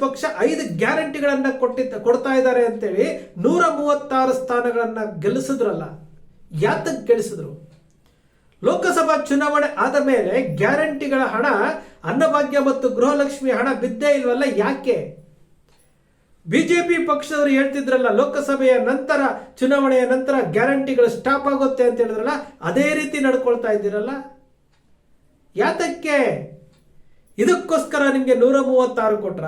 ಪಕ್ಷ ಐದು ಗ್ಯಾರಂಟಿಗಳನ್ನ ಕೊಟ್ಟಿದ್ದ ಕೊಡ್ತಾ ಇದ್ದಾರೆ ಅಂತೇಳಿ ನೂರ ಮೂವತ್ತಾರು ಸ್ಥಾನಗಳನ್ನ ಗೆಲ್ಲಿಸಿದ್ರಲ್ಲ ಯಾತಕ್ಕೆ ಗೆಲ್ಲಿಸಿದ್ರು? ಲೋಕಸಭಾ ಚುನಾವಣೆ ಆದ ಮೇಲೆ ಗ್ಯಾರಂಟಿಗಳ ಹಣ, ಅನ್ನಭಾಗ್ಯ ಮತ್ತು ಗೃಹಲಕ್ಷ್ಮಿ ಹಣ ಬಿದ್ದೇ ಇಲ್ವಲ್ಲ ಯಾಕೆ? ಬಿಜೆಪಿ ಪಕ್ಷದವರು ಹೇಳ್ತಿದ್ರಲ್ಲ, ಲೋಕಸಭೆಯ ನಂತರ, ಚುನಾವಣೆಯ ನಂತರ ಗ್ಯಾರಂಟಿಗಳು ಸ್ಟಾಪ್ ಆಗುತ್ತೆ ಅಂತ ಹೇಳಿದ್ರಲ್ಲ, ಅದೇ ರೀತಿ ನಡ್ಕೊಳ್ತಾ ಇದ್ದೀರಲ್ಲ? ಯಾತಕ್ಕೆ? ಇದಕ್ಕೋಸ್ಕರ ನಿಮಗೆ ನೂರ ಮೂವತ್ತಾರು ಕೊಟ್ರ?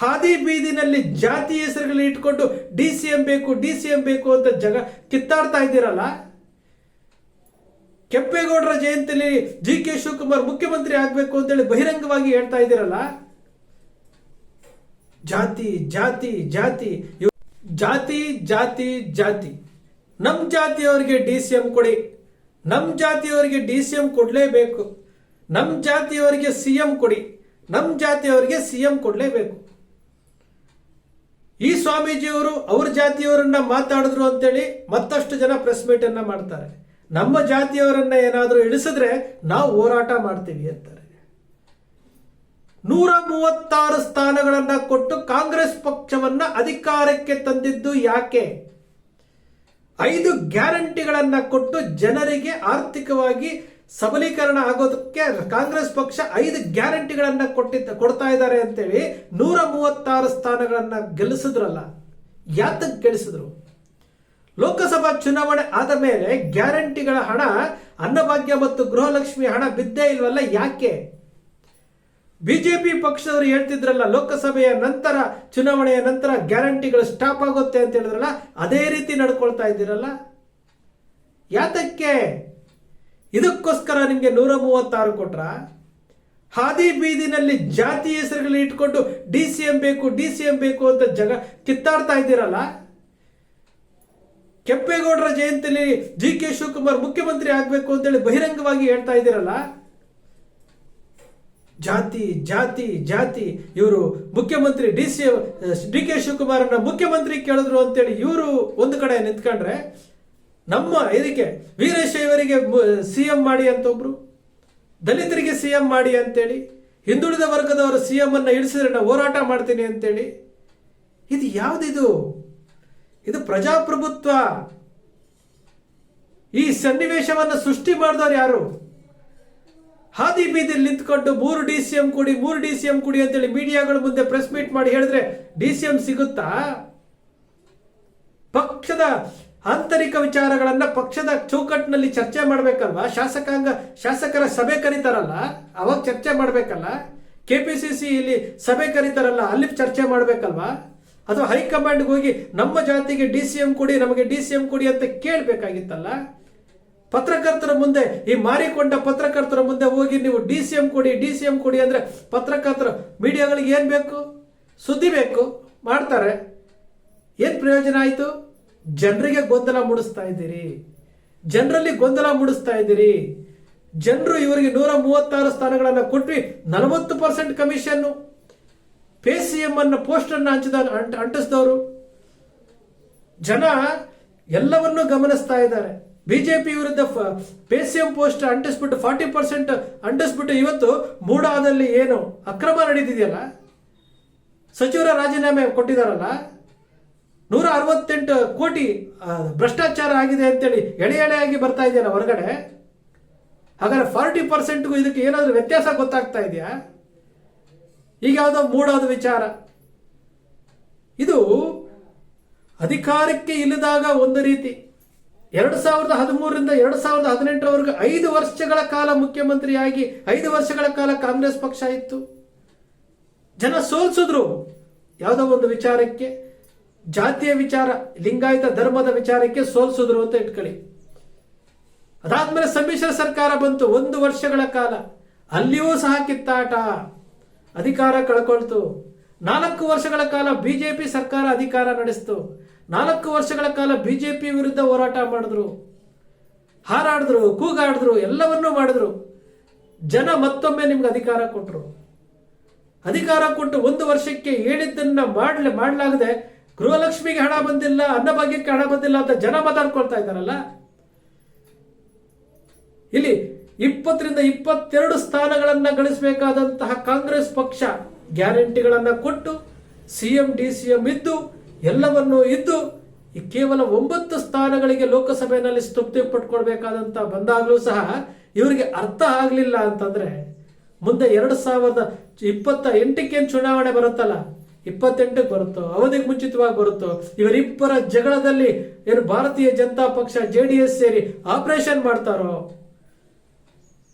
ಹಾದಿ ಬೀದಿನಲ್ಲಿ ಜಾತಿ ಹೆಸರುಗಳು ಇಟ್ಕೊಂಡು ಡಿ ಸಿ ಎಂ ಬೇಕು, ಡಿ ಸಿ ಎಂ ಬೇಕು ಅಂತ ಜಗ ಕಿತ್ತಾಡ್ತಾ ಇದ್ದೀರಲ್ಲ? ಕೆಂಪೇಗೌಡರ ಜಯಂತಿಯಲ್ಲಿ ಜಿ ಕೆ ಶಿವಕುಮಾರ್ ಮುಖ್ಯಮಂತ್ರಿ ಆಗಬೇಕು ಅಂತೇಳಿ ಬಹಿರಂಗವಾಗಿ ಹೇಳ್ತಾ ಇದ್ದೀರಲ್ಲ? ಜಾತಿ ಜಾತಿ ಜಾತಿ. ಜಾತಿ ಜಾತಿ ಜಾತಿ. ನಮ್ಮ ಜಾತಿಯವರಿಗೆ ಡಿ ಸಿ ಎಂ ಕೊಡಿ. ನಮ್ಮ ಜಾತಿಯವರಿಗೆ ಡಿ ಸಿ ಎಂ ಕೊಡಲೇಬೇಕು. ನಮ್ಮ ಜಾತಿಯವರಿಗೆ ಸಿ ಎಂ ಕೊಡಿ. ನಮ್ಮ ಜಾತಿಯವರಿಗೆ ಸಿ ಎಂ ಕೊಡ್ಲೇಬೇಕು. ಈ ಸ್ವಾಮೀಜಿಯವರು ಅವ್ರ ಜಾತಿಯವರನ್ನ ಮಾತಾಡಿದ್ರು ಅಂತೇಳಿ ಮತ್ತಷ್ಟು ಜನ ಪ್ರೆಸ್ ಮೀಟ್ ಅನ್ನ ಮಾಡ್ತಾರೆ. ನಮ್ಮ ಜಾತಿಯವರನ್ನ ಏನಾದರೂ ಇಳಿಸಿದ್ರೆ ನಾವು ಹೋರಾಟ ಮಾಡ್ತೀವಿ ಅಂತಾರೆ. ನೂರ ಮೂವತ್ತಾರು ಸ್ಥಾನಗಳನ್ನ ಕೊಟ್ಟು ಕಾಂಗ್ರೆಸ್ ಪಕ್ಷವನ್ನ ಅಧಿಕಾರಕ್ಕೆ ತಂದಿದ್ದು ಯಾಕೆ? ಐದು ಗ್ಯಾರಂಟಿಗಳನ್ನ ಕೊಟ್ಟು ಜನರಿಗೆ ಆರ್ಥಿಕವಾಗಿ ಸಬಲೀಕರಣ ಆಗೋದಕ್ಕೆ ಕಾಂಗ್ರೆಸ್ ಪಕ್ಷ ಐದು ಗ್ಯಾರಂಟಿಗಳನ್ನ ಕೊಟ್ಟಿದ್ದ, ಕೊಡ್ತಾ ಇದ್ದಾರೆ ಅಂತೇಳಿ ನೂರ ಮೂವತ್ತಾರು ಸ್ಥಾನಗಳನ್ನ ಗೆಲ್ಲಿಸಿದ್ರಲ್ಲ ಯಾತಕ್ಕೆ ಗೆಲ್ಲಿಸಿದ್ರು? ಲೋಕಸಭಾ ಚುನಾವಣೆ ಆದ ಮೇಲೆ ಗ್ಯಾರಂಟಿಗಳ ಹಣ, ಅನ್ನಭಾಗ್ಯ ಮತ್ತು ಗೃಹಲಕ್ಷ್ಮಿ ಹಣ ಬಿದ್ದೇ ಇಲ್ವಲ್ಲ, ಯಾಕೆ? ಬಿಜೆಪಿ ಪಕ್ಷದವರು ಹೇಳ್ತಿದ್ರಲ್ಲ, ಲೋಕಸಭೆಯ ನಂತರ, ಚುನಾವಣೆಯ ನಂತರ ಗ್ಯಾರಂಟಿಗಳು ಸ್ಟಾಪ್ ಆಗುತ್ತೆ ಅಂತ ಹೇಳಿದ್ರಲ್ಲ, ಅದೇ ರೀತಿ ನಡ್ಕೊಳ್ತಾ ಇದ್ದೀರಲ್ಲ? ಯಾತಕ್ಕೆ? ಇದಕ್ಕೋಸ್ಕರ ನಿಮಗೆ ನೂರ ಮೂವತ್ತಾರು ಕೊಟ್ರ? ಹಾದಿ ಬೀದಿನಲ್ಲಿ ಜಾತಿ ಹೆಸರುಗಳು ಇಟ್ಕೊಂಡು ಡಿ ಸಿ ಎಂ ಬೇಕು, ಡಿ ಸಿ ಎಂ ಬೇಕು ಅಂತ ಜಗ ಕಿತ್ತಾಡ್ತಾ ಇದ್ದೀರಲ್ಲ? ಕೆಂಪೇಗೌಡರ ಜಯಂತಿಯಲ್ಲಿ ಜಿ ಕೆ ಶಿವಕುಮಾರ್ ಮುಖ್ಯಮಂತ್ರಿ ಆಗಬೇಕು ಅಂತೇಳಿ ಬಹಿರಂಗವಾಗಿ ಹೇಳ್ತಾ ಇದ್ದೀರಲ್ಲ? ಜಾತಿ ಜಾತಿ ಜಾತಿ. ಇವರು ಮುಖ್ಯಮಂತ್ರಿ ಡಿ ಸಿ ಡಿ ಕೆ ಶಿವಕುಮಾರನ್ನ ಮುಖ್ಯಮಂತ್ರಿ ಕೇಳಿದ್ರು ಅಂತೇಳಿ ಇವರು ಒಂದು ಕಡೆ ನಿಂತ್ಕೊಂಡ್ರೆ ನಮ್ಮ ಇದಕ್ಕೆ ವೀರಶೈವರಿಗೆ ಸಿ ಎಂ ಮಾಡಿ ಅಂತ ಒಬ್ರು. ದಲಿತರಿಗೆ ಸಿ ಎಂ ಮಾಡಿ ಅಂತೇಳಿ, ಹಿಂದುಳಿದ ವರ್ಗದವರು ಸಿ ಎಂ ಅನ್ನು ಇಳಿಸಿದ್ರೆ ನಾ ಹೋರಾಟ ಮಾಡ್ತೀನಿ ಅಂತೇಳಿ. ಇದು ಯಾವುದಿದು? ಇದು ಪ್ರಜಾಪ್ರಭುತ್ವ. ಈ ಸನ್ನಿವೇಶವನ್ನು ಸೃಷ್ಟಿ ಮಾಡಿದವ್ರು ಯಾರು? ಹಾದಿ ಬೀದಿಲಿ ನಿಂತ್ಕೊಂಡು ಮೂರು ಡಿ ಸಿ ಎಂ ಕೊಡಿ, ಮೂರು ಡಿ ಸಿ ಎಂ ಕೊಡಿ ಅಂತೇಳಿ ಮೀಡಿಯಾಗಳ ಮುಂದೆ ಪ್ರೆಸ್ ಮೀಟ್ ಮಾಡಿ ಹೇಳಿದ್ರೆ ಡಿ ಸಿ ಎಂ ಸಿಗುತ್ತಾ? ಪಕ್ಷದ ಆಂತರಿಕ ವಿಚಾರಗಳನ್ನ ಪಕ್ಷದ ಚೌಕಟ್ಟಿನಲ್ಲಿ ಚರ್ಚೆ ಮಾಡಬೇಕಲ್ವಾ? ಶಾಸಕಾಂಗ, ಶಾಸಕರ ಸಭೆ ಕರೀತಾರಲ್ಲ? ಅವಾಗ ಚರ್ಚೆ ಮಾಡಬೇಕಲ್ಲ? ಕೆ ಪಿ ಸಿ ಸಿ ಇಲ್ಲಿ ಸಭೆ ಕರೀತಾರಲ್ಲ, ಅಲ್ಲಿ ಚರ್ಚೆ ಮಾಡಬೇಕಲ್ವಾ? ಅಥವಾ ಹೈಕಮಾಂಡ್ಗೆ ಹೋಗಿ ನಮ್ಮ ಜಾತಿಗೆ ಡಿ ಸಿ ಎಂ ಕೊಡಿ, ನಮಗೆ ಡಿ ಸಿ ಎಂ ಕೊಡಿ ಅಂತ ಕೇಳಬೇಕಾಗಿತ್ತಲ್ಲ? ಪತ್ರಕರ್ತರ ಮುಂದೆ, ಈ ಮಾರಿಕೊಂಡ ಪತ್ರಕರ್ತರ ಮುಂದೆ ಹೋಗಿ ನೀವು ಡಿ ಸಿ ಎಂ ಕೊಡಿ, ಡಿ ಸಿ ಎಂ ಕೊಡಿ ಅಂದ್ರೆ ಪತ್ರಕರ್ತರು ಮೀಡಿಯಾಗಳಿಗೆ ಏನ್ ಬೇಕು? ಸುದ್ದಿ ಬೇಕು? ಮಾಡ್ತಾರೆ. ಏನ್ ಪ್ರಯೋಜನ ಆಯ್ತು? ಜನರಿಗೆ ಗೊಂದಲ ಮೂಡಿಸ್ತಾ ಇದ್ದೀರಿ. ಜನರಲ್ಲಿ ಗೊಂದಲ ಮೂಡಿಸ್ತಾ ಇದ್ದೀರಿ. ಜನರು ಇವರಿಗೆ ನೂರ ಮೂವತ್ತಾರು ಸ್ಥಾನಗಳನ್ನು ಕೊಟ್ವಿ, ನಲವತ್ತು percent commission pay C M ಅನ್ನ ಪೋಸ್ಟ್ ಅನ್ನು ಹಂಚಿದ ಅಂಟ್- ಅಂಟಿಸಿದವರು ಜನ ಎಲ್ಲವನ್ನೂ ಗಮನಿಸ್ತಾ ಇದ್ದಾರೆ. ಬಿಜೆಪಿ ವಿರುದ್ಧ ಪೇ ಸಿ ಎಂ ಪೋಸ್ಟ್ ಅಂಟಿಸ್ಬಿಟ್ಟು ಫಾರ್ಟಿ ಪರ್ಸೆಂಟ್ ಅಂಟಿಸ್ಬಿಟ್ಟು ಇವತ್ತು ಮೂಡಾದಲ್ಲಿ ಏನು ಅಕ್ರಮ ನಡೀತಿದೆಯಲ್ಲ? ಸಚಿವರ ರಾಜೀನಾಮೆ ಕೊಟ್ಟಿದಾರಲ್ಲ? ನೂರ ಅರವತ್ತೆಂಟು ಕೋಟಿ ಭ್ರಷ್ಟಾಚಾರ ಆಗಿದೆ ಅಂತೇಳಿ ಎಳೆ ಎಳೆಯಾಗಿ ಬರ್ತಾ ಇದೆಯಲ್ಲ ಹೊರಗಡೆ? ಹಾಗಾದ್ರೆ ಫಾರ್ಟಿ ಪರ್ಸೆಂಟ್ಗೂ ಇದಕ್ಕೆ ಏನಾದರೂ ವ್ಯತ್ಯಾಸ ಗೊತ್ತಾಗ್ತಾ ಇದೆಯಾ? ಈಗ ಯಾವುದೋ ಮೂಡೋದು ವಿಚಾರ. ಇದು ಅಧಿಕಾರಕ್ಕೆ ಇಲ್ಲದಾಗ ಒಂದು ರೀತಿ. ಎರಡು ಸಾವಿರದ ಹದಿಮೂರರಿಂದ ಎರಡು ಸಾವಿರದ ಹದಿನೆಂಟರವರೆಗೂ ಐದು ವರ್ಷಗಳ ಕಾಲ ಮುಖ್ಯಮಂತ್ರಿಯಾಗಿ ಐದು ವರ್ಷಗಳ ಕಾಲ ಕಾಂಗ್ರೆಸ್ ಪಕ್ಷ ಇತ್ತು. ಜನ ಸೋಲ್ಸಿದ್ರು ಯಾವುದೋ ಒಂದು ವಿಚಾರಕ್ಕೆ. ಜಾತಿಯ ವಿಚಾರ, ಲಿಂಗಾಯತ ಧರ್ಮದ ವಿಚಾರಕ್ಕೆ ಸೋಲ್ಸಿದ್ರು ಅಂತ ಇಟ್ಕೊಳ್ಳಿ. ಅದಾದ್ಮೇಲೆ ಸಮ್ಮಿಶ್ರ ಸರ್ಕಾರ ಬಂತು ಒಂದು ವರ್ಷಗಳ ಕಾಲ. ಅಲ್ಲಿಯೂ ಸಹ ಕಿತ್ತಾಟ. ಅಧಿಕಾರ ಕಳ್ಕೊಳ್ತು. ನಾಲ್ಕು ವರ್ಷಗಳ ಕಾಲ ಬಿಜೆಪಿ ಸರ್ಕಾರ ಅಧಿಕಾರ ನಡೆಸ್ತು. ನಾಲ್ಕು ವರ್ಷಗಳ ಕಾಲ ಬಿಜೆಪಿ ವಿರುದ್ಧ ಹೋರಾಟ ಮಾಡಿದ್ರು. ಹಾರಾಡಿದ್ರು, ಕೂಗಾಡಿದ್ರು, ಎಲ್ಲವನ್ನೂ ಮಾಡಿದ್ರು. ಜನ ಮತ್ತೊಮ್ಮೆ ನಿಮ್ಗೆ ಅಧಿಕಾರ ಕೊಟ್ಟರು ಅಧಿಕಾರ ಕೊಟ್ಟು ಒಂದು ವರ್ಷಕ್ಕೆ ಹೇಳಿದ್ದನ್ನ ಮಾಡ್ಲ ಮಾಡಲಾಗದೆ ಗೃಹಲಕ್ಷ್ಮಿಗೆ ಹಣ ಬಂದಿಲ್ಲ ಅನ್ನಭಾಗ್ಯಕ್ಕೆ ಹಣ ಬಂದಿಲ್ಲ ಅಂತ ಜನ ಮಾತಾಡ್ಕೊಳ್ತಾ ಇದ್ದಾರಲ್ಲ? ಇಲ್ಲಿ ಇಪ್ಪತ್ತರಿಂದ ಇಪ್ಪತ್ತೆರಡು ಸ್ಥಾನಗಳನ್ನು ಗಳಿಸಬೇಕಾದಂತಹ ಕಾಂಗ್ರೆಸ್ ಪಕ್ಷ ಗ್ಯಾರಂಟಿಗಳನ್ನು ಕೊಟ್ಟು C M D C M ಇದ್ದು, ಎಲ್ಲವನ್ನೂ ಇದ್ದು, ಈ ಕೇವಲ ಒಂಬತ್ತು ಸ್ಥಾನಗಳಿಗೆ ಲೋಕಸಭೆಯಲ್ಲಿ ತೃಪ್ತಿ ಪಟ್ಕೊಳ್ಬೇಕಾದಂತ ಬಂದಾಗಲೂ ಸಹ ಇವರಿಗೆ ಅರ್ಥ ಆಗಲಿಲ್ಲ ಅಂತಂದ್ರೆ ಮುಂದೆ ಎರಡು ಸಾವಿರದ ಇಪ್ಪತ್ತ ಎಂಟಕ್ಕೇನು ಚುನಾವಣೆ ಬರುತ್ತಲ್ಲ ಇಪ್ಪತ್ತೆಂಟಕ್ಕೆ ಬರುತ್ತೋ, ಅವಧಿಗೆ ಮುಂಚಿತವಾಗಿ ಬರುತ್ತೋ, ಇವರಿಬ್ಬರ ಜಗಳದಲ್ಲಿ ಏನು ಭಾರತೀಯ ಜನತಾ ಪಕ್ಷ, ಜೆ ಡಿ ಎಸ್ ಸೇರಿ ಆಪರೇಷನ್ ಮಾಡ್ತಾರೋ?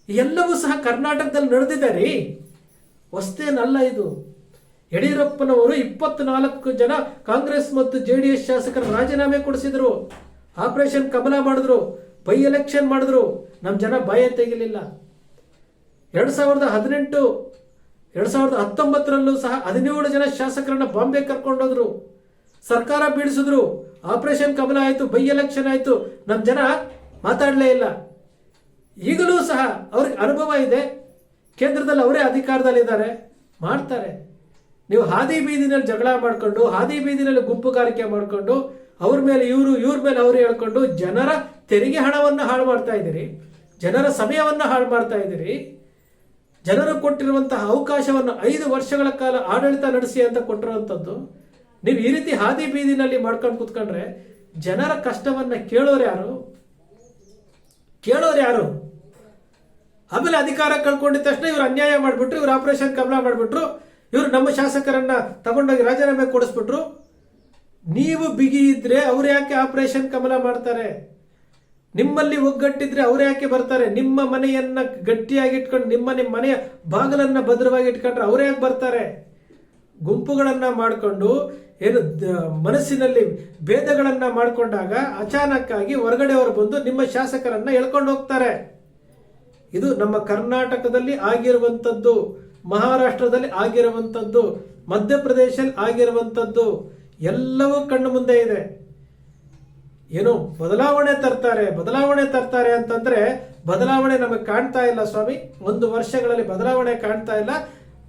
ಎಲ್ಲವೂ ಸಹ ಕರ್ನಾಟಕದಲ್ಲಿ ನಡೆದಿದೆ ರೀ. ಹೊಸ್ತೇನಲ್ಲ ಇದು. ಯಡಿಯೂರಪ್ಪನವರು ಇಪ್ಪತ್ನಾಲ್ಕು ಜನ ಕಾಂಗ್ರೆಸ್ ಮತ್ತು ಜೆ ಡಿ ಎಸ್ ಶಾಸಕರ ರಾಜೀನಾಮೆ ಕೊಡಿಸಿದ್ರು. ಆಪರೇಷನ್ ಕಮಲ ಮಾಡಿದ್ರು, ಬೈ ಎಲೆಕ್ಷನ್ ಮಾಡಿದ್ರು. ನಮ್ಮ ಜನ ಬಾಯ ತೆಗಿಲಿಲ್ಲ. ಎರಡು ಸಾವಿರದ ಹದಿನೆಂಟು ಎರಡು ಸಾವಿರದ ಹತ್ತೊಂಬತ್ತರಲ್ಲೂ ಸಹ ಹದಿನೇಳು ಜನ ಶಾಸಕರನ್ನ ಬಾಂಬೆ ಕರ್ಕೊಂಡೋದ್ರು. ಸರ್ಕಾರ ಬೀಳಿಸಿದ್ರು. ಆಪರೇಷನ್ ಕಮಲ ಆಯಿತು ಬೈ ಎಲೆಕ್ಷನ್ ಆಯಿತು. ನಮ್ಮ ಜನ ಮಾತಾಡಲೇ ಇಲ್ಲ. ಈಗಲೂ ಸಹ ಅವ್ರಿಗೆ ಅನುಭವ ಇದೆ. ಕೇಂದ್ರದಲ್ಲಿ ಅವರೇ ಅಧಿಕಾರದಲ್ಲಿದ್ದಾರೆ. ಮಾಡ್ತಾರೆ. ನೀವು ಹಾದಿ ಬೀದಿನಲ್ಲಿ ಜಗಳ ಮಾಡಿಕೊಂಡು, ಹಾದಿ ಬೀದಿನಲ್ಲಿ ಗುಂಪುಗಾರಿಕೆ ಮಾಡಿಕೊಂಡು, ಅವ್ರ ಮೇಲೆ ಇವರು, ಇವ್ರ ಮೇಲೆ ಅವರು ಹೇಳ್ಕೊಂಡು ಜನರ ತೆರಿಗೆ ಹಣವನ್ನು ಹಾಳು ಮಾಡ್ತಾ ಇದ್ದೀರಿ. ಜನರ ಸಮಯವನ್ನು ಹಾಳು ಮಾಡ್ತಾ ಇದ್ದೀರಿ. ಜನರು ಕೊಟ್ಟಿರುವಂತಹ ಅವಕಾಶವನ್ನು ಐದು ವರ್ಷಗಳ ಕಾಲ ಆಡಳಿತ ನಡೆಸಿ ಅಂತ ಕೊಟ್ಟಿರುವಂಥದ್ದು, ನೀವು ಈ ರೀತಿ ಹಾದಿ ಬೀದಿನಲ್ಲಿ ಮಾಡ್ಕೊಂಡು ಕೂತ್ಕೊಂಡ್ರೆ ಜನರ ಕಷ್ಟವನ್ನ ಕೇಳೋರು ಯಾರು? ಕೇಳೋರು ಯಾರು? ಆಮೇಲೆ ಅಧಿಕಾರ ಕಳ್ಕೊಂಡಿದ ತಕ್ಷಣ ಇವ್ರು ಅನ್ಯಾಯ ಮಾಡಿಬಿಟ್ರು, ಇವ್ರು ಆಪರೇಷನ್ ಕಮಲ ಮಾಡಿಬಿಟ್ರು, ಇವರು ನಮ್ಮ ಶಾಸಕರನ್ನ ತಗೊಂಡೋಗಿ ರಾಜೀನಾಮೆ ಕೊಡಿಸ್ಬಿಟ್ರು. ನೀವು ಬಿಗಿ ಇದ್ರೆ ಅವ್ರು ಯಾಕೆ ಆಪರೇಷನ್ ಕಮಲ ಮಾಡ್ತಾರೆ? ನಿಮ್ಮಲ್ಲಿ ಒಗ್ಗಟ್ಟಿದ್ರೆ ಅವ್ರು ಯಾಕೆ ಬರ್ತಾರೆ? ನಿಮ್ಮ ಮನೆಯನ್ನ ಗಟ್ಟಿಯಾಗಿ ಇಟ್ಕೊಂಡು, ನಿಮ್ಮ ನಿಮ್ಮ ಮನೆಯ ಬಾಗಿಲನ್ನ ಭದ್ರವಾಗಿ ಇಟ್ಕೊಂಡ್ರೆ ಅವ್ರು ಯಾಕೆ ಬರ್ತಾರೆ? ಗುಂಪುಗಳನ್ನ ಮಾಡಿಕೊಂಡು, ಏನು ಮನಸ್ಸಿನಲ್ಲಿ ಭೇದಗಳನ್ನ ಮಾಡಿಕೊಂಡಾಗ ಅಚಾನಕ್ಕಾಗಿ ಹೊರಗಡೆಯವರು ಬಂದು ನಿಮ್ಮ ಶಾಸಕರನ್ನ ಎಳ್ಕೊಂಡು ಹೋಗ್ತಾರೆ. ಇದು ನಮ್ಮ ಕರ್ನಾಟಕದಲ್ಲಿ ಆಗಿರುವಂಥದ್ದು, ಮಹಾರಾಷ್ಟ್ರದಲ್ಲಿ ಆಗಿರುವಂಥದ್ದು ಮಧ್ಯಪ್ರದೇಶದಲ್ಲಿ ಆಗಿರುವಂಥದ್ದು, ಎಲ್ಲವೂ ಕಣ್ಣು ಮುಂದೆ ಇದೆ. ಏನು ಬದಲಾವಣೆ ತರ್ತಾರೆ ಬದಲಾವಣೆ ತರ್ತಾರೆ ಅಂತಂದ್ರೆ ಬದಲಾವಣೆ ನಮಗೆ ಕಾಣ್ತಾ ಇಲ್ಲ ಸ್ವಾಮಿ. ಒಂದು ವರ್ಷಗಳಲ್ಲಿ ಬದಲಾವಣೆ ಕಾಣ್ತಾ ಇಲ್ಲ.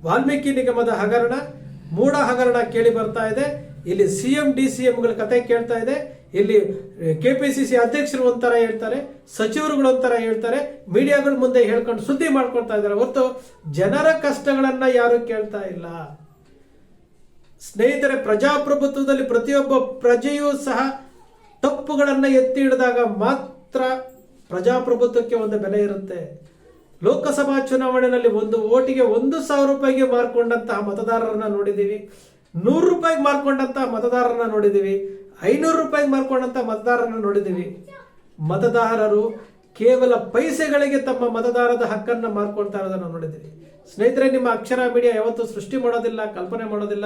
ವಾಲ್ಮೀಕಿ ನಿಗಮದ ಹಗರಣ ಮೂಡ ಹಗರಣ ಕೇಳಿ ಬರ್ತಾ ಇದೆ. ಇಲ್ಲಿ ಸಿ ಎಂ, ಡಿ ಸಿ ಎಂಗಳ ಕತೆ ಕೇಳ್ತಾ ಇದೆ. ಇಲ್ಲಿ ಕೆ ಪಿ ಸಿ ಸಿ ಅಧ್ಯಕ್ಷರು ಒಂಥರ ಹೇಳ್ತಾರೆ, ಸಚಿವರುಗಳು ಒಂಥರ ಹೇಳ್ತಾರೆ, ಮೀಡಿಯಾಗಳ ಮುಂದೆ ಹೇಳ್ಕೊಂಡು ಸುದ್ದಿ ಮಾಡ್ಕೊಳ್ತಾ ಇದ್ದಾರೆ. ಹೊರತು ಜನರ ಕಷ್ಟಗಳನ್ನ ಯಾರು ಕೇಳ್ತಾ ಇಲ್ಲ. ಸ್ನೇಹಿತರೆ, ಪ್ರಜಾಪ್ರಭುತ್ವದಲ್ಲಿ ಪ್ರತಿಯೊಬ್ಬ ಪ್ರಜೆಯೂ ಸಹ ತಪ್ಪುಗಳನ್ನ ಎತ್ತಿ ಹಿಡಿದಾಗ ಮಾತ್ರ ಪ್ರಜಾಪ್ರಭುತ್ವಕ್ಕೆ ಒಂದು ಬೆಲೆ ಇರುತ್ತೆ. ಲೋಕಸಭಾ ಚುನಾವಣೆಯಲ್ಲಿ ಒಂದು ಓಟಿಗೆ ಒಂದು ಸಾವಿರ ರೂಪಾಯಿಗೆ ಮಾರ್ಕೊಂಡಂತಹ ಮತದಾರರನ್ನ ನೋಡಿದ್ದೀವಿ. ನೂರು ರೂಪಾಯಿಗೆ ಮಾರ್ಕೊಂಡಂತಹ ಮತದಾರರನ್ನ ನೋಡಿದ್ದೀವಿ. ಐನೂರು ರೂಪಾಯಿಗೆ ಮಾರ್ಕೊಂಡಂತ ಮತದಾರರನ್ನ ನೋಡಿದ್ದೀವಿ. ಮತದಾರರು ಕೇವಲ ಪೈಸೆಗಳಿಗೆ ತಮ್ಮ ಮತದಾರದ ಹಕ್ಕನ್ನು ಮಾರ್ಕೊಳ್ತಾ ಇರೋದನ್ನು ನೋಡಿದ್ದೀವಿ. ಸ್ನೇಹಿತರೆ, ನಿಮ್ಮ ಅಕ್ಷರ ಮೀಡಿಯಾ ಯಾವತ್ತೂ ಸೃಷ್ಟಿ ಮಾಡೋದಿಲ್ಲ, ಕಲ್ಪನೆ ಮಾಡೋದಿಲ್ಲ.